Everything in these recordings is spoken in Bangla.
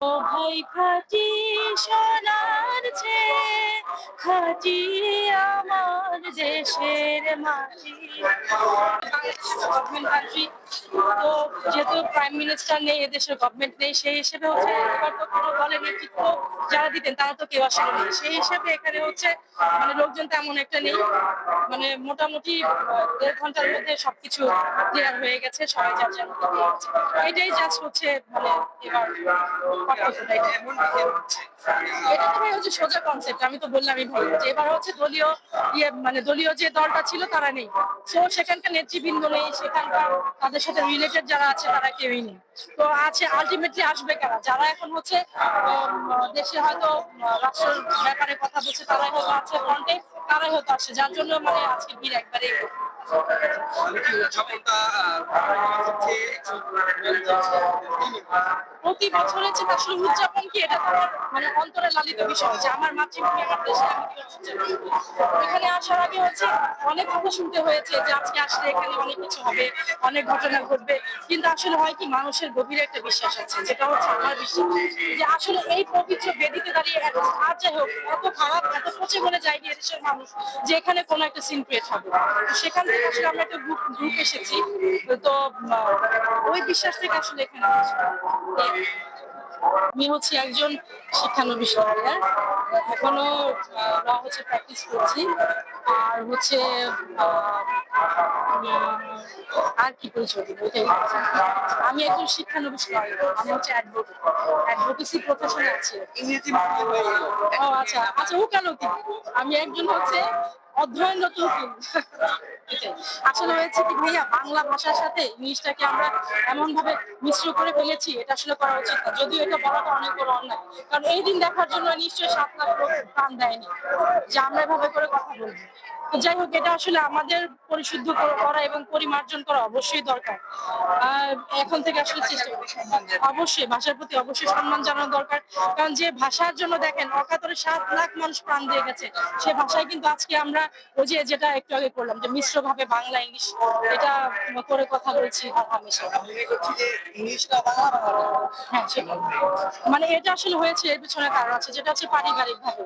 ভাই খাটি সোনার ছে খাটি আমার দেশের মাটি। তো যেহেতু প্রাইম মিনিস্টার নেই এদেশের গভর্নমেন্ট নেই সেই হিসেবে হচ্ছে এবার তো কোনো দলের নেতৃত্ব যারা দিতেন তারা তো কেউ আসলে নেই সেই হিসেবে এখানে হচ্ছে মানে লোকজন তেমন একটা নেই। মানে মোটামুটি দেড় ঘণ্টার মধ্যে সবকিছু ক্লিয়ার হয়ে গেছে সবাই যার যার মতো দিয়ে গেছে। এটাই জাস্ট হচ্ছে মানে এবার এটা তো ভাই হচ্ছে সোজা কনসেপ্ট আমি তো বললামই ভাই যে এবার হচ্ছে দলীয় ইয়ে মানে দলীয় যে দলটা ছিল তারা নেই। সো সেখানকার নেতৃবৃন্দ নেই সেখানকার তাদের সাথে রিলেটেড যারা আছে, তারা কেউই নেই। তো আছে আলটিমেটলি আসবে কারা? যারা এখন হচ্ছে দেশে হয়তো রাষ্ট্রের ব্যাপারে কথা বলছে, তারাই হয়তো আছে ফ্রন্টে তারাই হয়তো আসে যার জন্য মানে আজকে ভিড় একবারে প্রতি বছরের চেয়ে আসলে কি এটা আমার মানে অন্তরে লালিত বিষয় যে আমার মাতৃভূমি, আমার দেশে আমি এখানে আসার আগে হচ্ছে অনেক কথা শুনতে হয়েছে যে আজকে আসলে এখানে অনেক কিছু হবে, অনেক ঘটনা ঘটবে। কিন্তু আসলে হয় কি, মানুষের গভীরে একটা বিশ্বাস আছে, যেটা হচ্ছে আমার বিশ্বাস। যে আসলে এই পবিত্র বেদিতে দাঁড়িয়ে আর যাই হোক, এত খারাপ, এত পচে বলে যায়নি এদেশের মানুষ, যে এখানে কোনো একটা সিন ক্রিয়েট হবে সেখান থেকে আসলে আমরা একটা গ্রুপ গ্রুপ এসেছি। তো ওই বিশ্বাস থেকে আসলে এখানে। আমি হচ্ছে একজন শিক্ষানবিশ লয়ার এখনও ল হচ্ছে প্র্যাকটিস করছি। আর হচ্ছে আর কি পরিচয় দিব ওইটাই আমি একজন শিক্ষানবিশ লয়ার আমি হচ্ছে অ্যাডভোকেট অ্যাডভোকেসি প্রফেশনে আছি। ও আচ্ছা আচ্ছা উকালতি আমি একজন হচ্ছে অধ্যয়নরত নতুন আসলে হয়েছে কি ভাইয়া? বাংলা ভাষার সাথে ইংলিশটাকে আমরা এমন ভাবে মিশ্র করে ফেলেছি, এটা আসলে করা উচিত না। যদিও এটা বলাটা অনেক বড় অন্যায়। কারণ এই দিন দেখার জন্য নিশ্চয়ই সাত লাখ লোক প্রাণ দেয়নি। যে আমরা এভাবে করে কথা বলব। যাই হোক, এটা আসলে আমাদের পরিশুদ্ধ করা এবং পরিমার্জন করা অবশ্যই দরকার। এখন থেকে আসলে চেষ্টা অবশ্যই, ভাষার প্রতি অবশ্যই সম্মান জানানো দরকার। কারণ যে ভাষার জন্য দেখেন, অকাতরে সাত লাখ মানুষ প্রাণ দিয়ে গেছে, সে ভাষায় কিন্তু আজকে আমরা ওই যে, যেটা একটু আগে করলাম, যে মিশ্র ভাবে বাংলা, ইংলিশ, এটা করে কথা বলছি হ্যাঁ মানে এটা আসলে হয়েছে, এর পিছনে কারণ আছে, যেটা হচ্ছে পারিবারিক ভাবে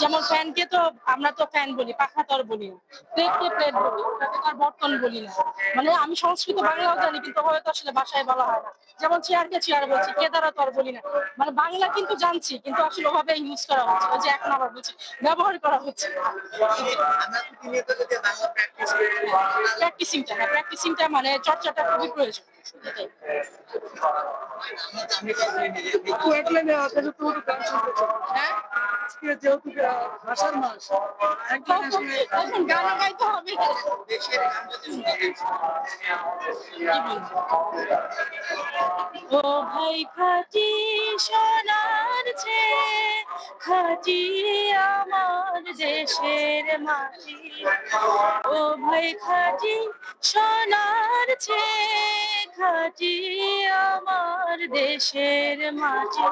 যেমন ফ্যানকে তো আমরা তো ফ্যান বলি পাখা তর বলি প্লেটকে প্লেট বলি আর বর্তন বলি না। মানে আমি সংস্কৃত বাংলাও জানি কিন্তু হয়তো আসলে ভাষায় বলা হয় না। যেমন চেয়ারকে চেয়ার বলছি কেদারা তর বলি না। মানে বাংলা কিন্তু জানছি কিন্তু আসলে ওভাবে ইউজ করা হচ্ছে ওই যে এখন আবার বলছি ব্যবহার করা হচ্ছে প্র্যাকটিসিংটা হ্যাঁ প্র্যাকটিসিংটা মানে চর্চাটা খুবই প্রয়োজন। এটাই। হ্যাঁ? যেহেতু ভাষার মাস একজন আসলে এখন গান গাইতে হবে। ও ভাই খাটি সোনার ছে খাটি আমার দেশের মাটি। খাটি সোনার চে খাটি আমার দেশের মাঝে